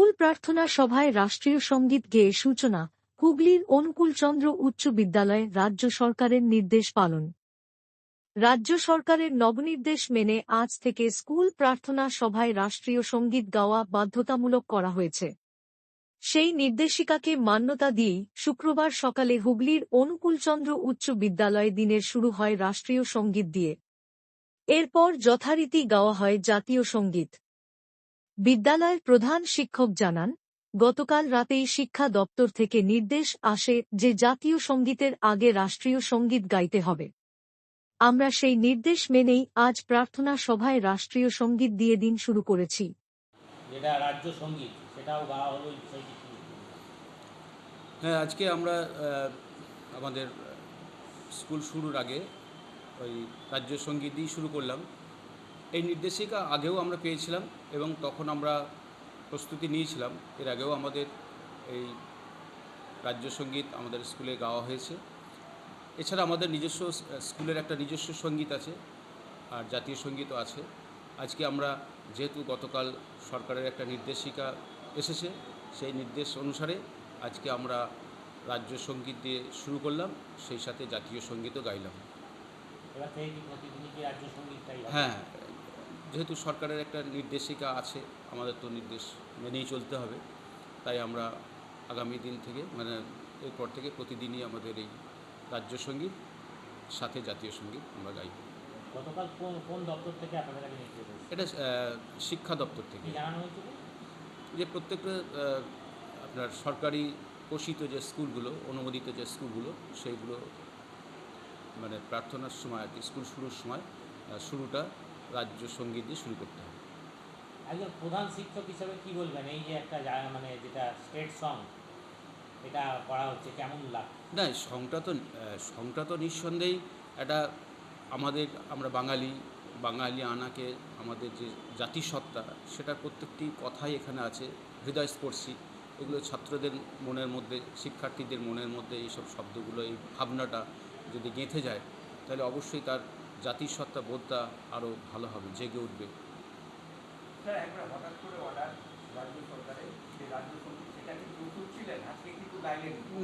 School প্রার্থনা সভায় রাষ্ট্রীয় সংগীত গেয়ে সূচনা, হুগলির অনুকূলচন্দ্র উচ্চ বিদ্যালয়ে রাজ্য সরকারের নির্দেশ পালন। রাজ্য সরকারের নবনির্দেশ মেনে আজ থেকে স্কুল প্রার্থনা সভায় রাষ্ট্রীয় সংগীত গাওয়া বাধ্যতামূলক করা হয়েছে। সেই নির্দেশিকাকে মান্যতা দিয়েই শুক্রবার সকালে হুগলির অনুকূলচন্দ্র উচ্চ বিদ্যালয়ে দিনের শুরু হয় রাষ্ট্রীয় সংগীত দিয়ে। এরপর যথারীতি গাওয়া হয় জাতীয় সংগীত। বিদ্যালয়ের প্রধান শিক্ষক জানান গতকাল রাতেই শিক্ষা দপ্তর থেকে নির্দেশ আসে যে জাতীয় সঙ্গীতের আগে রাষ্ট্রীয় সংগীত গাইতে হবে। আমরা সেই নির্দেশ মেনেই আজ প্রার্থনা সভায় রাষ্ট্রীয় সংগীত দিয়ে দিন শুরু করেছি। যেটা রাজ্য সংগীত সেটাও গাওয়া হলো হ্যাঁ আজকে আমরা আমাদের স্কুল শুরুর আগে ওই রাজ্য সংগীত দিয়ে শুরু করলাম। এই নির্দেশিকা আগেও আমরা পেয়েছিলাম এবং তখন আমরা প্রস্তুতি নিয়েছিলাম। এর আগেও আমাদের এই রাজ্য সংগীত আমাদের স্কুলে গাওয়া হয়েছে। এছাড়া আমাদের নিজস্ব স্কুলের একটা নিজস্ব সংগীত আছে আর জাতীয় সঙ্গীতও আছে। আজকে আমরা যেহেতু গতকাল সরকারের একটা নির্দেশিকা এসেছে সেই নির্দেশ অনুসারে আজকে আমরা রাজ্য সংগীত দিয়ে শুরু করলাম সেই সাথে জাতীয় সঙ্গীতও গাইলাম? হ্যাঁ যেহেতু সরকারের একটা নির্দেশিকা আছে আমাদের তো নির্দেশ মেনেই চলতে হবে। তাই আমরা আগামী দিন থেকে মানে এরপর থেকে প্রতিদিনই আমাদের এই রাজ্য সংগীত সাথে জাতীয় সংগীত আমরা গাইব গতকাল কোন কোন দপ্তর থেকে আপনাদের? এটা শিক্ষা দপ্তর থেকে। যে প্রত্যেকটা আপনার সরকারি পোষিত যে স্কুলগুলো অনুমোদিত যে স্কুলগুলো সেইগুলো মানে প্রার্থনার সময় আর কি স্কুল শুরুর সময় শুরুটা রাজ্য সংগীত দিয়ে শুরু করতে হবে। একজন প্রধান শিক্ষক হিসাবে কি বলবেন? এই যে একটা মানে যেটা স্টেট সং এটা করা হচ্ছে কেমন লাগ? না সংটা তো সংটা তো নিঃসন্দেহেই একটা আমাদের আমরা বাঙালি বাঙালি আনাকে আমাদের যে জাতিসত্তা সেটার প্রত্যেকটি কথাই এখানে আছে হৃদয়স্পর্শী। এগুলো ছাত্রদের মনের মধ্যে শিক্ষার্থীদের মনের মধ্যে এইসব শব্দগুলো এই ভাবনাটা যদি গেঁথে যায় তাহলে অবশ্যই তার জাতিসত্তা বোধটা আরও ভালো হবে জেগে উঠবে।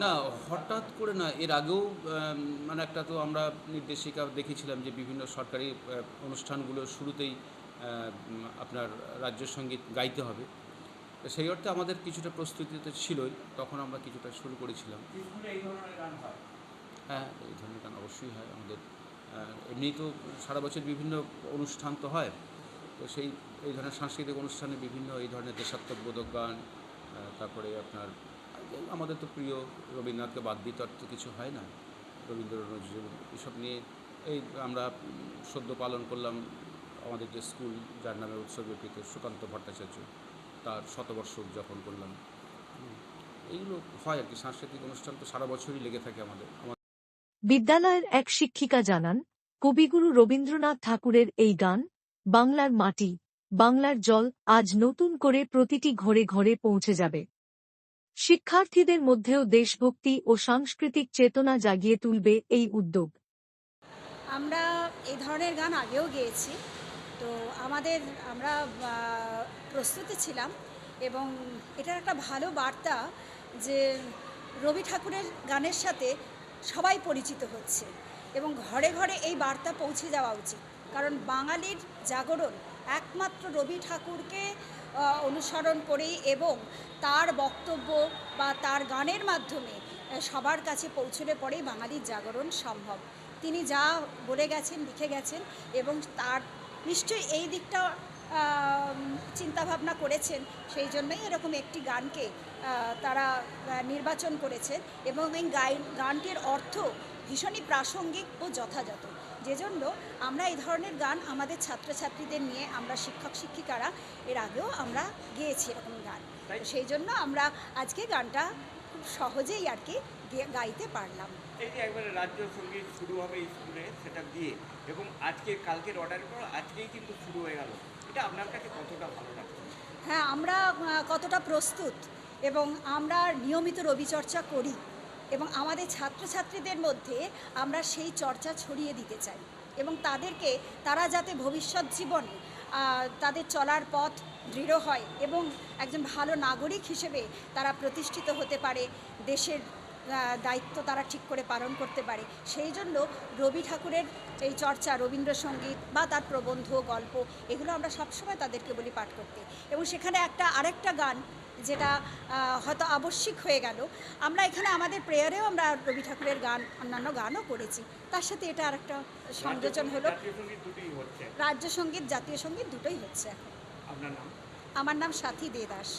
না। হঠাৎ করে না এর আগেও মানে একটা তো আমরা নির্দেশিকা দেখেছিলাম যে বিভিন্ন সরকারি অনুষ্ঠানগুলো শুরুতেই আপনার রাজ্য সংগীত গাইতে হবে। তো সেই অর্থে আমাদের কিছুটা প্রস্তুতি তো ছিলই তখন আমরা কিছুটা শুরু করেছিলাম। স্কুলে এই ধরনের গান হয় এই ধরনের গান অবশ্যই হয় আমাদের। এমনি তো সারা বছর বিভিন্ন অনুষ্ঠান তো হয়, তো সেই, এই ধরনের সাংস্কৃতিক অনুষ্ঠানে বিভিন্ন এই ধরনের দেশাত্মবোধক গান তারপরে আপনার, আমাদের তো প্রিয় রবীন্দ্রনাথকে বাদ দিয়ে তো কিছু হয় না রবীন্দ্র নজরুল, এসব নিয়ে, এই আমরা সদ্য পালন করলাম আমাদের যে স্কুল, যার নামে উৎসর্গকৃত সুকান্ত ভট্টাচার্য, তার শতবর্ষ উদযাপন করলাম। এইগুলো হয় আর কি, সাংস্কৃতিক অনুষ্ঠান তো সারা বছরই লেগে থাকে আমাদের আমাদের বিদ্যালয়ের এক শিক্ষিকা জানান, কবিগুরু রবীন্দ্রনাথ ঠাকুরের এই গান, বাংলার মাটি, বাংলার জল, আজ নতুন করে প্রতিটি ঘরে ঘরে পৌঁছে যাবে। শিক্ষার্থীদের মধ্যেও দেশভক্তি ও সাংস্কৃতিক চেতনা জাগিয়ে তুলবে এই উদ্যোগ। আমরা এই ধরনের গান আগেও গেয়েছি। তো আমাদের, আমরা প্রস্তুতি ছিলাম এবং এটার একটা ভালো বার্তা যে রবি ঠাকুরের গানের সাথে সবাই পরিচিত হচ্ছে। এবং ঘরে ঘরে এই বার্তা পৌঁছে যাওয়া উচিত। কারণ বাঙালির জাগরণ একমাত্র রবি ঠাকুরকে অনুসরণ করেই এবং তার বক্তব্য বা তার গানের মাধ্যমে সবার কাছে পৌঁছলে পরেই বাঙালির জাগরণ সম্ভব। তিনি যা বলে গেছেন, লিখে গেছেন এবং তার, নিশ্চয়ই এই দিকটা চিন্তাভাবনা করেছেন। সেই জন্যই এরকম একটি গানকে তারা নির্বাচন করেছেন এবং এই গাই- গানটির অর্থ ভীষণই প্রাসঙ্গিক ও যথাযথ। যে জন্য আমরা এই ধরনের গান আমাদের ছাত্রছাত্রীদের নিয়ে আমরা শিক্ষক শিক্ষিকারা এর আগেও আমরা গেয়েছি এরকম গান। সেই জন্য আমরা আজকে গানটা খুব সহজেই আর কি গাইতে পারলাম। এই যে একবারে রাজ্য সংগীত শুরু হবে স্কুলে সেটা দিয়ে এবং আজকে কালকের অর্ডারের পর আজকেই কিন্তু শুরু হয়ে গেল। এটা আপনার কাছে কতটা ভালো হ্যাঁ আমরা কতটা প্রস্তুত এবং আমরা নিয়মিত রবিচর্চা করি এবং আমাদের ছাত্রছাত্রীদের মধ্যে আমরা সেই চর্চা ছড়িয়ে দিতে চাই এবং তাদেরকে, তারা যাতে ভবিষ্যৎ জীবনে তাদের চলার পথ দৃঢ় হয় এবং একজন ভালো নাগরিক হিসেবে তারা প্রতিষ্ঠিত হতে পারে দেশের দায়িত্ব তারা ঠিক করে পালন করতে পারে। সেই জন্য রবি ঠাকুরের এই চর্চা রবীন্দ্রসঙ্গীত বা তার প্রবন্ধ গল্প এগুলো আমরা সবসময় তাদেরকে বলি পাঠ করতে। এবং সেখানে একটা আরেকটা গান যেটা হয়তো আবশ্যিক হয়ে গেল আমরা এখানে আমাদের প্রেয়ারেও আমরা রবি ঠাকুরের গান অন্যান্য গানও করেছি। তার সাথে এটা আরেকটা সংযোজন হলো। রাজ্য সংগীত জাতীয় সংগীত দুটোই হচ্ছে এখন। আমার নাম সাথী দে দাস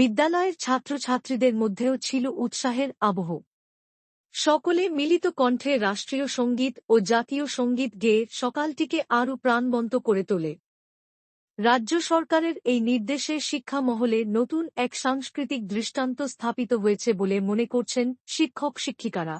বিদ্যালয়ের ছাত্রছাত্রীদের মধ্যেও ছিল উৎসাহের আবহ। সকলে মিলিত কণ্ঠে রাষ্ট্রীয় সংগীত ও জাতীয় সংগীত গেয়ে সকালটিকে আরও প্রাণবন্ত করে তোলে। রাজ্য সরকারের এই নির্দেশে শিক্ষা মহলে নতুন এক সাংস্কৃতিক দৃষ্টান্ত স্থাপিত হয়েছে বলে মনে করছেন শিক্ষক শিক্ষিকারা